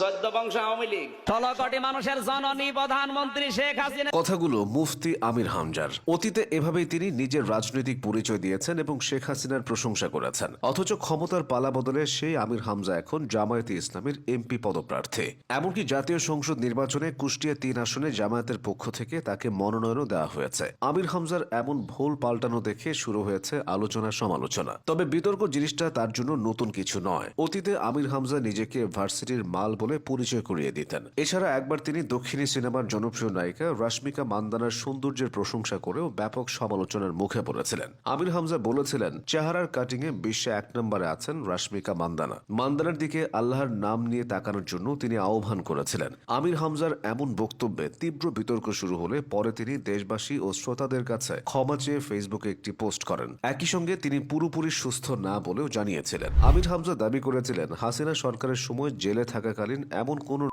চোদ্দ বংশ আওয়ামী লীগ। ষোলো মানুষের জননী প্রধানমন্ত্রী শেখ হাসিনা কথাগুলো মুফতি আমির হামজার। অতীতে এভাবেই তিনি নিজের রাজনৈতিক পরিচয় দিয়েছেন এবং শেখ হাসিনার প্রশংসা করেছেন। অথচ ক্ষমতার পালা বদলে সেই আমির হামজা এখন জামায়াতে ইসলামের এমপি পদপ্রার্থী। এমনকি জাতীয় সংসদ নির্বাচনে কুষ্টিয়া তিন আসনে জামায়াতের পক্ষ থেকে তাকে মনোনয়নও দেওয়া হয়েছে। আমির হামজার এমন ভুল পাল্টানো দেখে শুরু হয়েছে আলোচনা সমালোচনা। তবে বিতর্ক জিনিসটা তার জন্য নতুন কিছু নয়। অতীতে আমির হামজা নিজেকে ভার্সিটির মাল বলে পরিচয় করিয়ে দিতেন। এছাড়া একবার তিনি দক্ষিণী সিনেমার জনপ্রিয় নায়িকা রাশ্মিকা মান্দানার সৌন্দর্যের প্রশংসা করেও ব্যাপক সমালোচনার মুখে পড়েছিলেন। আমির হামজা বলেছিলেন, চেহারার কাটিং এ বিশ্বে এক নম্বরে আছেন রাশ্মিকা মান্দানা। মান্দানার দিকে আল্লাহর নাম নিয়ে তাকানোর জন্য তিনি আহ্বান করেছিলেন। আমির হামজার এমন বক্তব্যে তীব্র বিতর্ক শুরু হলে পরে তিনি দেশবাসী ও শ্রোতাদের কাছে ক্ষমা চেয়ে ফেসবুকে একটি পোস্ট করেন। একই সঙ্গে তিনি পুরোপুরি সুস্থ না বলেও জানিয়েছিলেন। আমির হামজা দাবি করেছিলেন, হাসিনা সরকারের সময় জেলে থাকাকালীন এমন কোনো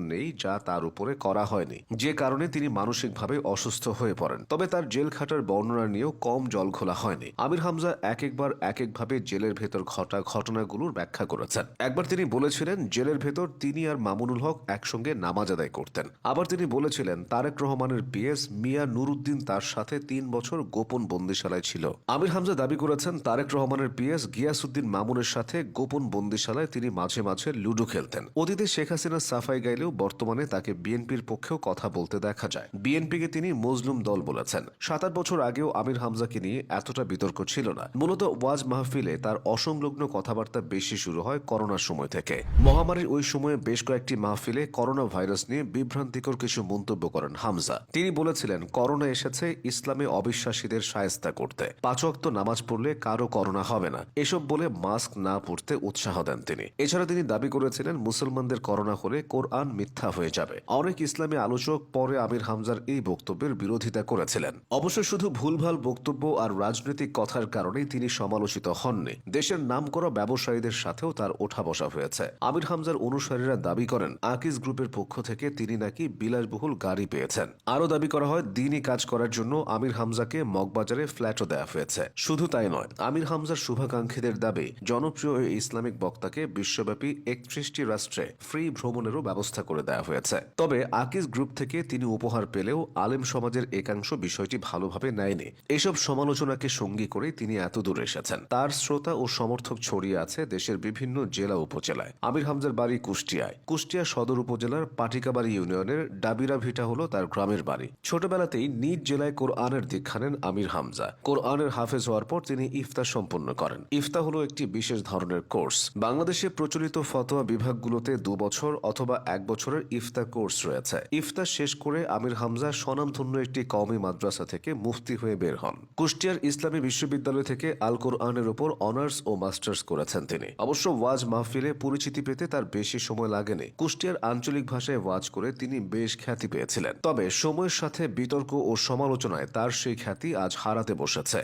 নেই যা তার উপরে করা হয়নি। যে কারণে তিনি মানসিকভাবে অসুস্থ হয়ে পড়েন। তবে তার জেল খাটার বর্ণনা নিয়েও কম জল খোলা হয়নি। আমির হামজা এক একবার এক একভাবে জেলের ভেতর ঘটা ঘটনাগুলোর ব্যাখ্যা করেছেন। একবার তিনি বলেছিলেন, জেলের ভেতর তিনি আর মামুনুল হক একসঙ্গে নামাজ আদায় করতেন। আবার তিনি বলেছিলেন, তারেক রহমানের পিএস মিয়া নুরুদ্দিন তার সাথে তিন বছর গোপন বন্দিশালায় ছিল। আমির হামজা দাবি করেছেন, তারেক রহমানের পিএস গিয়াসুদ্দিন মামুনের সাথে গোপন বন্দিশালায় তিনি মাঝে মাঝে লুডো খেলতেন। অতীতে শেখ হাসিনা সাফাই গাইলেও বর্তমানে তাকে বিএনপির পক্ষেও কথা বলতে দেখা যায়। বিএনপিকে তিনি মজলুম দল বলেছেন। সাত আট বছর আগেও আমির হামজাকে নিয়ে এতটা বিতর্ক ছিল না। মূলত ওয়াজ মাহফিলে তার অসংলগ্ন কথাবার্তা বেশি শুরু হয় করোনার সময় থেকে। মহামারীর ওই সময়ে বেশ কয়েকটি মাহফিলে করোনা ভাইরাস নিয়ে বিভ্রান্তিকর কিছু মন্তব্য করেন হামজা। তিনি বলেছিলেন, করোনা এসেছে ইসলামে অবিশ্বাসীদের সায়স্তা করতে। পাঁচক্ত নামাজ পড়লে কারও করোনা হবে না। এসব বলে মাস্ক না পড়তে উৎসাহ দেন তিনি। এছাড়া তিনি দাবি করেছিলেন, মুসলমানদের করোনা হলে কোরআন মিথ্যা হয়ে যাবে। অনেক ইসলামী আলোচক পরে আমির হামজার এই বক্তব্যের বিরোধিতা করেছিলেন। অবশ্য শুধু ভুলভাল বক্তব্য আর রাজনৈতিক কথার কারণেই তিনি সমালোচিত হননি। দেশের নামকরা ব্যবসায়ীদের সাথেও তার ওঠা বসা হয়েছে। আমির হামজার অনুসারীরা দাবি করেন, আকিজ গ্রুপের পক্ষ থেকে তিনি নাকি বিলাসবহুল গাড়ি পেয়েছেন। আরও দাবি করা হয়, দিনই কাজ করার জন্য আমির হামজাকে মগবাজারে ফ্ল্যাটও দেওয়া হয়েছে। শুধু তাই নয়, আমির হামজার শুভাকাঙ্ক্ষীদের দাবি, জনপ্রিয় এই ইসলামিক বক্তাকে বিশ্বব্যাপী একত্রিশটি রাষ্ট্রে ফ্রি ভ্রমণেরও ব্যবস্থা করে দেওয়া হয়েছে। তবে আকিজ গ্রুপ থেকে তিনি উপহার পেলেও আলেম সমাজের একাংশ বিষয়টি ভালোভাবে নেয়নি। এসব সমালোচনাকে সঙ্গী করে তিনি এত দূর এসেছেন। তার শ্রোতা ও সমর্থক ছড়িয়ে আছে দেশের বিভিন্ন জেলা উপজেলায়। আমির হামজার বাড়ি কুষ্টিয়ায়। কুষ্টিয়া সদর উপজেলার পাটিকাবাড়ি ইউনিয়নের ডাবিরা ভিটা হলো তার গ্রামের বাড়ি। ছোটবেলাতেই নিজ জেলায় কোরআনের দীক্ষা নেন আমির হামজা। কোরআনের হাফেজ হওয়ার পর তিনি ইফতার সম্পন্ন করেন। ইফতা হলো একটি বিশেষ ধরনের কোর্স। বাংলাদেশে প্রচলিত ফতোয়া বিভাগগুলোতে দু বছর অথবা এক বছরের ইফতা কোর্স রয়েছে। ইফতার শেষ করে আমির হামজা স্বনামধন্য একটি কওমি মাদ্রাসা থেকে মুফতি হয়ে বের হন। কুষ্টিয়ার ইসলামী বিশ্ববিদ্যালয় থেকে আল কোরআনের উপর অনার্স ও মাস্টার্স করেছেন তিনি। অবশ্য ওয়াজ মাহফিলে পরিচিতি পেতে তার বেশি সময় লাগেনি। কুষ্টিয়ার আঞ্চলিক ভাষায় ওয়াজ করে তিনি বেশ খ্যাতি পেয়েছিলেন। তবে সময়ের সাথে বিতর্ক ও সমালোচনায় তার সেই খ্যাতি আজ হারাতে বসেছে।